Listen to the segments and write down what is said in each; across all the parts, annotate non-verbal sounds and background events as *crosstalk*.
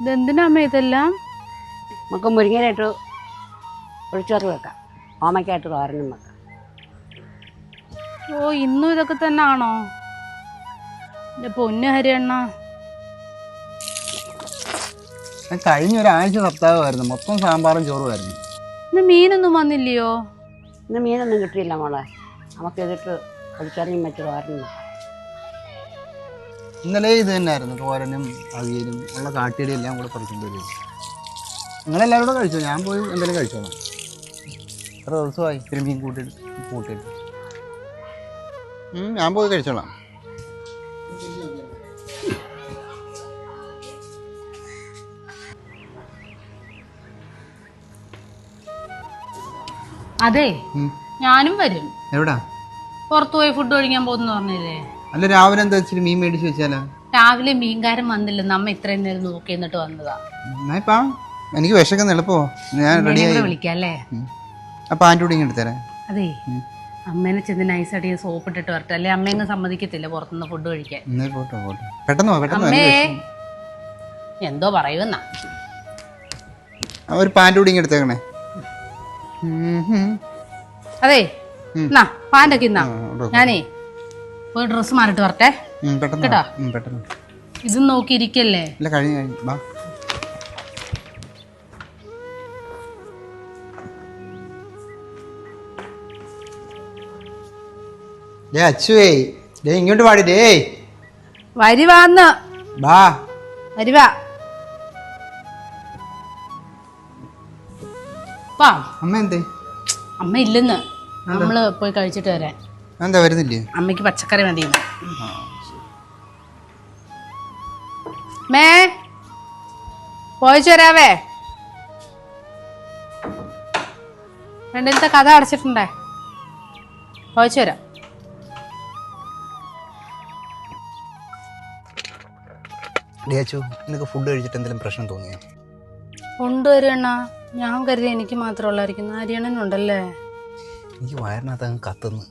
ഇതെന്തിനാ അമ്മ ഇതെല്ലാം? നമുക്ക് മുരിങ്ങനായിട്ട് ഒഴിച്ചോറ് വെക്കാം. ഓമയ്ക്കായിട്ട് തോരനും വെക്കാം. ഓ ഇന്നും ഇതൊക്കെ തന്നെ ആണോ എന്റെ പൊന്നു ഹരിയണ്ണ. കഴിഞ്ഞ ഒരാഴ്ച സപ്താഹമായിരുന്നു. മൊത്തം സാമ്പാറും ചോറുമായിരുന്നു ഇന്ന് മീനൊന്നും വന്നില്ലയോ? ഇന്ന് മീനൊന്നും കിട്ടിയില്ല മോളെ. നമുക്ക് ഇതിട്ട് ഒഴിച്ചറിയും വെച്ച് തോരണം വെക്കാം. ഇന്നലെ ഇത് തന്നെയായിരുന്നു തോരനും അവിയലും ഉള്ള കാട്ടിയുടെ എല്ലാം കൂടെ പറിക്കേണ്ടി വരും നിങ്ങളെല്ലാവരും കൂടെ കഴിച്ചോ? ഞാൻ പോയി എന്തെങ്കിലും കഴിച്ചോളാം. എത്ര ദിവസമായി ഇത്തിരി മീൻ കൂട്ടിട്ട് കൂട്ടിയിട്ട്. ഉം, ഞാൻ പോയി കഴിച്ചോളാം. അതെ ഞാനും വരും. എവിടാ? പുറത്തുപോയി ഫുഡ് കഴിക്കാൻ പോകുന്നു പറഞ്ഞില്ലേ? അല്ല രാവിലെ എന്താ വെച്ചിട്ട് മീൻ മേടിച്ചു വെച്ചാലാ? രാവിലെ മീൻകാരൻ വന്നില്ല. നമ്മ ഇത്രയും നേരം നോക്കി എന്നിട്ട് വന്നതാ. എന്നാ എനിക്ക് വിശക്കുന്ന എളുപ്പമോ ഞാൻ റെഡി വിളിക്കാം അല്ലേ? അപ്പൊ ആന്റെ കൂടെ ഇങ്ങോട്ട് തരാം അതെ. അമ്മേനെ ചെന്ന് നൈസായിട്ട് ഞാൻ സോപ്പ് ഇട്ടിട്ട് വരട്ടെ. അല്ലെ അമ്മയങ്ങ് സമ്മതിക്കത്തില്ല പുറത്തുനിന്ന് ഫുഡ് കഴിക്കാൻ. പെട്ടെന്ന് പെട്ടെന്ന് എന്തോ പറയുന്ന. ഒരു പാന്റ് കൂടി എടുത്തേക്കണേ. അതെ. ഇന്നാ. വെക്ക്. ഞാനേ പോയി ഡ്രസ് മാറിട്ട് വരട്ടെ. കേട്ടോ? ഇതും നോക്കി ഇരിക്കല്ലേ ഇല്ല കഴിഞ്ഞു കഴിഞ്ഞു. വാ. ഡേ അച്ചുവേ. ഡേ ഇങ്ങോട്ട് പാടി ഡേ വരുവാന്ന് വാ. വരുവാ വാ. അമ്മ എന്തേ? അമ്മ ഇല്ലെന്ന്. നമ്മൾ പോയി കഴിച്ചിട്ട് വരാൻ. എന്താ വരുന്നില്ലേ? അമ്മയ്ക്ക് പച്ചക്കറി മതി. മേ പോയിച്ചു വരാവേ. രണ്ടിലത്തെ കഥ അടച്ചിട്ടുണ്ടേ. പോയിച്ചു വരാം. ഡേ നിനക്ക് ഫുഡ് കഴിച്ചിട്ട് എന്തെങ്കിലും പ്രശ്നം തോന്നിയോ? കൊണ്ടുവരണ ഞാൻ കരുതി എനിക്ക് മാത്രമുള്ളായിരിക്കും ആര്യണനുണ്ടല്ലേ എനിക്ക് വയറിനകത്ത് അങ്ങ് കത്തുന്നു.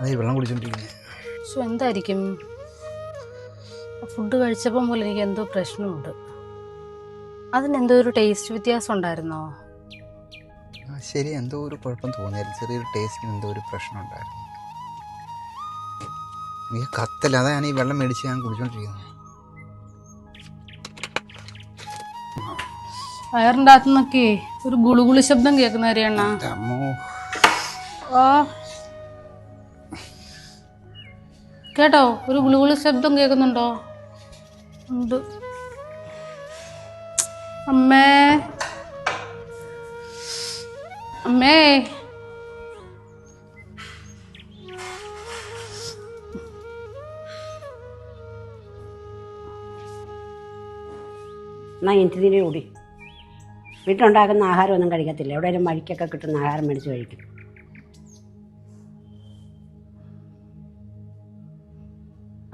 അതെ വെള്ളം കുടിച്ചോണ്ടിരിക്കുന്നത് സോ എന്തായിരിക്കും? ഫുഡ് കഴിച്ചപ്പോൾ മുതൽ എനിക്ക് എന്തോ പ്രശ്നമുണ്ട്. അതിനെന്തോ ഒരു ടേസ്റ്റ് വ്യത്യാസം ഉണ്ടായിരുന്നോ? ആ ശരി എന്തോ ഒരു കുഴപ്പം തോന്നിയായിരുന്നു. ചെറിയൊരു ടേസ്റ്റിന് എന്തോ ഒരു പ്രശ്നം ഉണ്ടായിരുന്നു. എനിക്ക് കത്തല്ല അതാ ഞാൻ ഈ വെള്ളം മേടിച്ച് ഞാൻ കുടിച്ചോണ്ടിരിക്കുന്നത് വയറിന്റെ അകത്തുനിന്നൊക്കെ ഒരു ഗുളുഗുളി ശബ്ദം കേൾക്കുന്ന അറിയണ്ണ അമ്മോ. ആ കേട്ടോ? ഒരു ഗുളുഗുളി ശബ്ദം കേൾക്കുന്നുണ്ടോ? ഉണ്ട്. അമ്മേ. അമ്മേ. എന്നാൽ ഇഞ്ചിനീര് കൂടി. വീട്ടിലുണ്ടാക്കുന്ന ആഹാരമൊന്നും കഴിക്കത്തില്ല. എവിടെയെങ്കിലും വഴിക്കൊക്കെ കിട്ടുന്ന ആഹാരം മേടിച്ച് കഴിക്കും.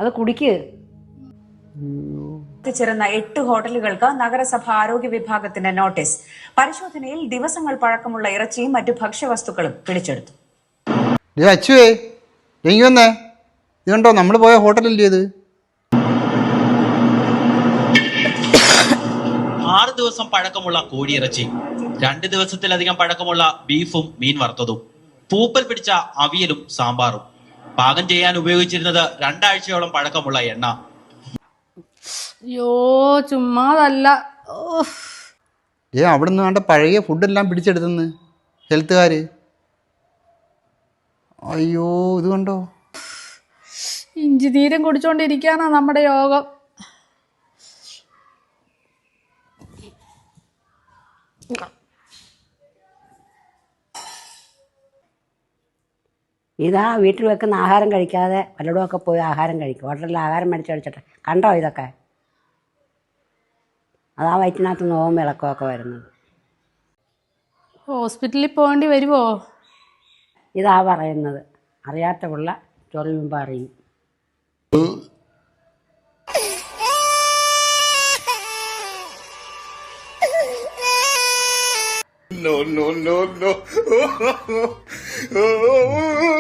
അത് കുടിക്ക്. ചേർന്ന എട്ട് ഹോട്ടലുകൾക്ക് നഗരസഭ ആരോഗ്യ വിഭാഗത്തിന്റെ നോട്ടീസ്. പരിശോധനയിൽ ദിവസങ്ങൾ പഴക്കമുള്ള ഇറച്ചിയും മറ്റു ഭക്ഷ്യവസ്തുക്കളും പിടിച്ചെടുത്തു. അച്ചുവേ വന്നേ. ഇത് കണ്ടോ നമ്മൾ പോയ ഹോട്ടലല്ലേ ഇത്? ആറ് ദിവസം പഴക്കമുള്ള കോഴിയിറച്ചി രണ്ട് ദിവസത്തിലധികം പഴക്കമുള്ള ബീഫും മീൻ വറുത്തതും പൂപ്പൽ പിടിച്ച അവിയലും സാമ്പാറും. പാകം ചെയ്യാൻ ഉപയോഗിച്ചിരുന്നത് രണ്ടാഴ്ചയോളം പഴക്കമുള്ള എണ്ണ. യോ ചുമ്മാതല്ല. ഏ അവിടെ നിന്ന് വേണ്ട പഴയ ഫുഡെല്ലാം പിടിച്ചെടുത്തെന്ന് ഹെൽത്തുകാർ അയ്യോ ഇത് കണ്ടോ? ഇഞ്ചി തീരം കുടിച്ചോണ്ടിരിക്കാനാ നമ്മുടെ യോഗം. ഇതാ വീട്ടിൽ വെക്കുന്ന ആഹാരം കഴിക്കാതെ വല്ലയിടമൊക്കെ പോയി ആഹാരം കഴിക്കും. ഹോട്ടലിൽ ആഹാരം മേടിച്ച് കഴിച്ചിട്ട്. കണ്ടോ ഇതൊക്കെ? അതാ വയറ്റിനകത്ത് നോവും വിളക്കമൊക്കെ വരുന്നത്. ഹോസ്പിറ്റലിൽ പോകേണ്ടി വരുമോ ഇതാ പറയുന്നത്. അറിയാത്ത പിള്ള ചൊറിയുമ്പോൾ അറിയും. No, no, no, no. *laughs*